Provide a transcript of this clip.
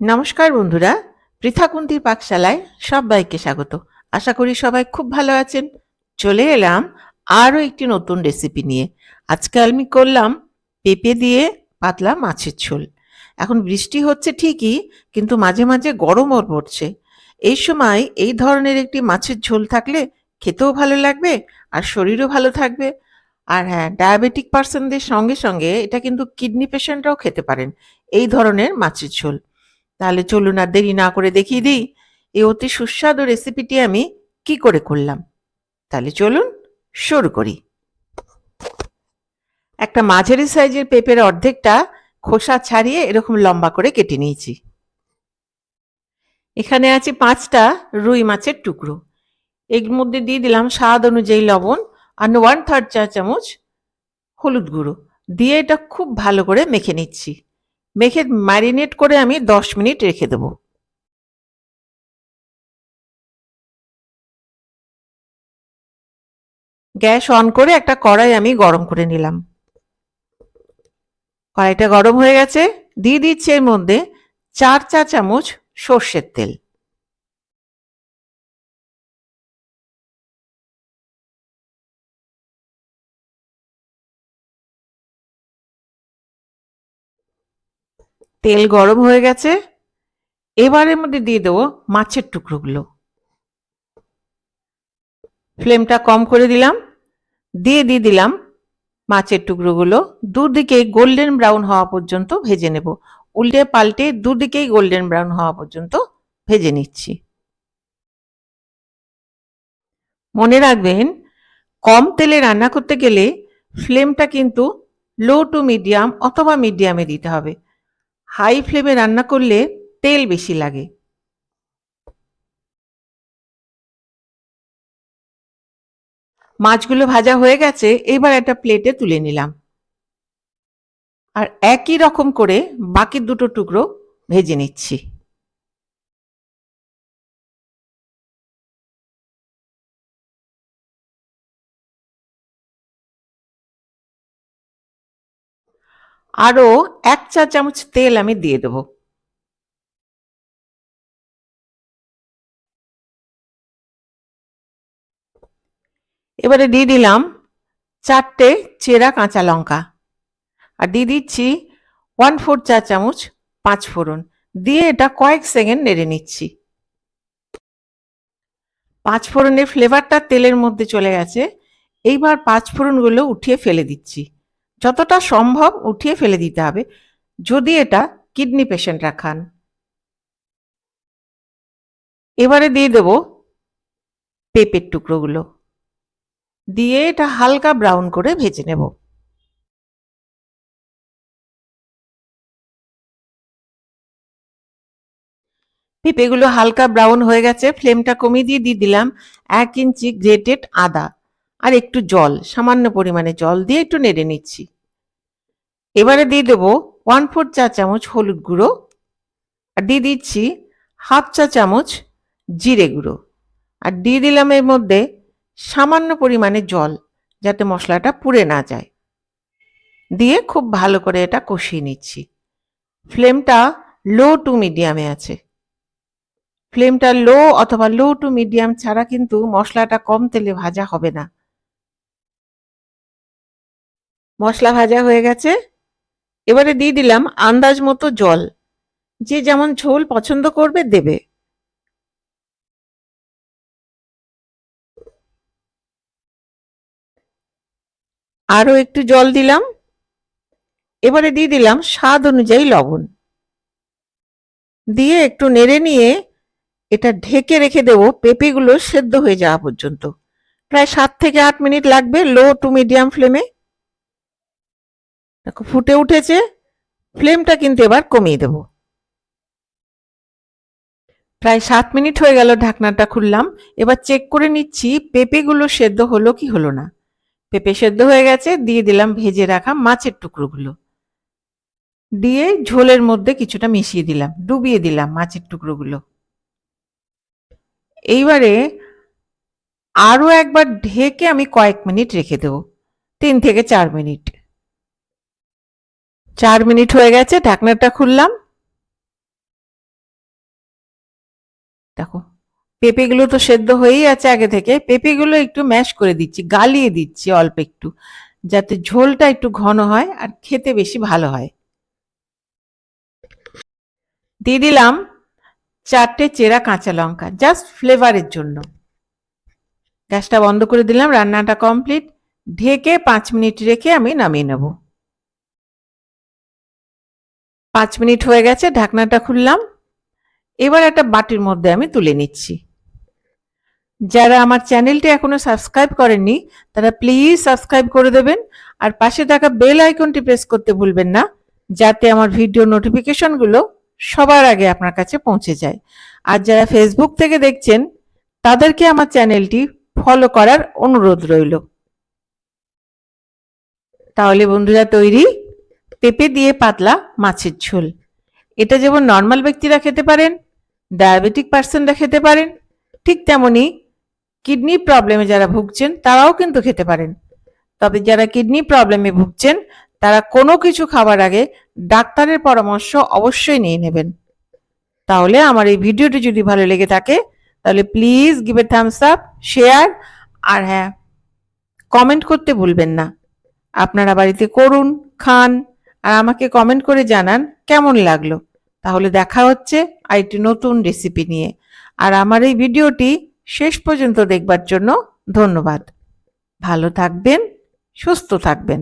নমস্কার বন্ধুরা পৃথাকুন্তির পাকশালায় সবাইকে স্বাগত। আশা করি সবাই খুব ভালো আছেন। চলে এলাম আরও একটি নতুন রেসিপি নিয়ে। আজকে আমি করলাম পেঁপে দিয়ে পাতলা মাছের ঝোল। এখন বৃষ্টি হচ্ছে ঠিকই, কিন্তু মাঝে মাঝে গরমও পড়ছে। এই সময় এই ধরনের একটি মাছের ঝোল থাকলে খেতেও ভালো লাগবে আর শরীরও ভালো থাকবে। আর হ্যাঁ ডায়াবেটিক পার্সনদের সঙ্গে সঙ্গে এটা কিন্তু কিডনি পেশেন্টরাও খেতে পারেন। এই ধরনের মাছের ঝোল। তাহলে চলুন আর দেরি না করে দেখিয়ে দিই এই অতি সুস্বাদু রেসিপিটি আমি কি করে করলাম। তাহলে চলুন শুরু করি। একটা মাঝারি সাইজের পেঁপের অর্ধেকটা খোসা ছাড়িয়ে এরকম লম্বা করে কেটে নিয়েছি। এখানে আছে পাঁচটা রুই মাছের টুকরো। এর মধ্যে দিয়ে দিলাম স্বাদ অনুযায়ী লবণ আর ওয়ান থার্ড চা চামচ হলুদ গুঁড়ো। দিয়ে এটা খুব ভালো করে মেখে নিচ্ছি। মেখে ম্যারিনেট করে আমি দশ মিনিট রেখে দেবো। গ্যাস অন করে একটা কড়াই আমি গরম করে নিলাম। কড়াইটা গরম হয়ে গেছে। দিয়ে দিচ্ছি এর মধ্যে চার চা চামচ সর্ষের তেল। তেল গরম হয়ে গেছে। এবারের মধ্যে দিয়ে দেবো মাছের টুকরোগুলো। ফ্লেমটা কম করে দিলাম। দিয়ে দিয়ে দিলাম মাছের টুকরোগুলো। দুদিকে গোল্ডেন ব্রাউন হওয়া পর্যন্ত ভেজে নেব। উল্টে পাল্টে দুদিকেই গোল্ডেন ব্রাউন হওয়া পর্যন্ত ভেজে নিচ্ছি। মনে রাখবেন, কম তেলে রান্না করতে গেলে ফ্লেমটা কিন্তু লো টু মিডিয়াম অথবা মিডিয়ামে দিতে হবে। হাই ফ্লেমে রান্না করলে তেল বেশি লাগে। মাছগুলো ভাজা হয়ে গেছে, এবার একটা প্লেটে তুলে নিলাম। আর একই রকম করে বাকি দুটো টুকরো ভেজে নিচ্ছি। আরও এক চা চামচ তেল আমি দিয়ে দেবো। এবারে দিয়ে দিলাম চারটে চেরা কাঁচা লঙ্কা। আর দিয়ে দিচ্ছি ওয়ান ফোর চা চামচ পাঁচ ফোড়ন। দিয়ে এটা কয়েক সেকেন্ড নেড়ে নিচ্ছি। পাঁচ ফোড়নের ফ্লেভারটা তেলের মধ্যে চলে গেছে। এইবার পাঁচ ফোড়নগুলো উঠিয়ে ফেলে দিচ্ছি। যতটা সম্ভব উঠিয়ে ফেলে দিতে হবে। যদি এটা কিডনি পেশেন্টরা খান এবারে দিয়ে দেব পেঁপের টুকরোগুলো। দিয়ে এটা হালকা ব্রাউন করে ভেজে নেব। পেঁপেগুলো হালকা ব্রাউন হয়ে গেছে ফ্লেমটা কমিয়ে দিয়ে দিয়ে দিলাম এক ইঞ্চি গ্রেটেড আদা। আর একটু জল, সামান্য পরিমাণে জল দিয়ে একটু নেড়ে নিচ্ছি। এবারে দিয়ে দেবো ওয়ান ফোর চা চামচ হলুদ গুঁড়ো। আর দিয়ে দিচ্ছি হাফ চা চামচ জিরে গুঁড়ো। আর দিয়ে দিলাম এর মধ্যে সামান্য পরিমাণে জল, যাতে মশলাটা পুড়ে না যায়। দিয়ে খুব ভালো করে এটা কষিয়ে নিচ্ছি। ফ্লেমটা লো টু মিডিয়ামে আছে। ফ্লেমটা লো অথবা লো টু মিডিয়াম ছাড়া কিন্তু মশলাটা কম তেলে ভাজা হবে না। মশলা ভাজা হয়ে গেছে। এবারে দিয়ে দিলাম আন্দাজ মতো জল। যে যেমন ঝোল পছন্দ করবে, দেবে। আরও একটু জল দিলাম। এবারে দিয়ে দিলাম স্বাদ অনুযায়ী লবণ। দিয়ে একটু নেড়ে নিয়ে এটা ঢেকে রেখে দেব। পেঁপেগুলো সেদ্ধ হয়ে যাওয়া পর্যন্ত। প্রায় সাত থেকে আট মিনিট লাগবে লো টু মিডিয়াম ফ্লেমে। দেখো, ফুটে উঠেছে ফ্লেমটা কিন্তু এবার কমিয়ে দেব। প্রায় সাত মিনিট হয়ে গেল ঢাকনাটা খুললাম। এবার চেক করে নিচ্ছি, পেঁপেগুলো সেদ্ধ হলো কি হলো না। পেঁপে সেদ্ধ হয়ে গেছে, দিয়ে দিলাম ভেজে রাখা মাছের টুকরোগুলো। দিয়ে ঝোলের মধ্যে কিছুটা মিশিয়ে দিলাম, ডুবিয়ে দিলাম মাছের টুকরোগুলো। এইবারে আরও একবার ঢেকে আমি কয়েক মিনিট রেখে দেবো, তিন থেকে চার মিনিট। চার মিনিট হয়ে গেছে, ঢাকনাটা খুললাম। দেখো, পেঁপেগুলো তো সেদ্ধ হয়েই আছে আগে থেকে। পেঁপেগুলো একটু ম্যাশ করে দিচ্ছি, গালিয়ে দিচ্ছি অল্প একটু, যাতে ঝোলটা একটু ঘন হয় আর খেতে বেশি ভালো হয়। দিয়ে দিলাম চারটে চেরা কাঁচা লঙ্কা জাস্ট ফ্লেভারের জন্য। গ্যাসটা বন্ধ করে দিলাম, রান্নাটা কমপ্লিট ঢেকে পাঁচ মিনিট রেখে আমি নামিয়ে নেব। পাঁচ মিনিট হয়ে গেছে, ঢাকনাটা খুললাম। এবার একটা বাটির মধ্যে আমি তুলে নিচ্ছি। যারা আমার চ্যানেলটি এখনও সাবস্ক্রাইব করেননি, তারা প্লিজ সাবস্ক্রাইব করে দেবেন আর পাশে থাকা বেল আইকনটি প্রেস করতে ভুলবেন না, যাতে আমার ভিডিও নোটিফিকেশনগুলো সবার আগে আপনার কাছে পৌঁছে যায়। আর যারা ফেসবুক থেকে দেখছেন, তাদেরকে আমার চ্যানেলটি ফলো করার অনুরোধ রইল। তাহলে বন্ধুরা তৈরি। পেঁপে দিয়ে পাতলা মাছের ঝোল। এটা যেমন নর্মাল ব্যক্তিরা খেতে পারেন ডায়াবেটিক পার্সনরা খেতে পারেন, ঠিক তেমনি কিডনি প্রবলেমে যারা ভুগছেন, তারাও কিন্তু খেতে পারেন। তবে যারা কিডনি প্রবলেমে ভুগছেন, তারা কোনো কিছু খাবার আগে ডাক্তারের পরামর্শ অবশ্যই নিয়ে নেবেন। তাহলে আমার এই ভিডিওটি যদি ভালো লেগে থাকে, তাহলে please give a thumbs up share আর হ্যাঁ কমেন্ট করতে ভুলবেন না। আপনারা বাড়িতে করুন, খান। আর আমাকে কমেন্ট করে জানান, কেমন লাগল? তাহলে দেখা হচ্ছে আরেকটি নতুন রেসিপি নিয়ে। আর আমার এই ভিডিওটি শেষ পর্যন্ত দেখবার জন্য ধন্যবাদ। ভালো থাকবেন, সুস্থ থাকবেন।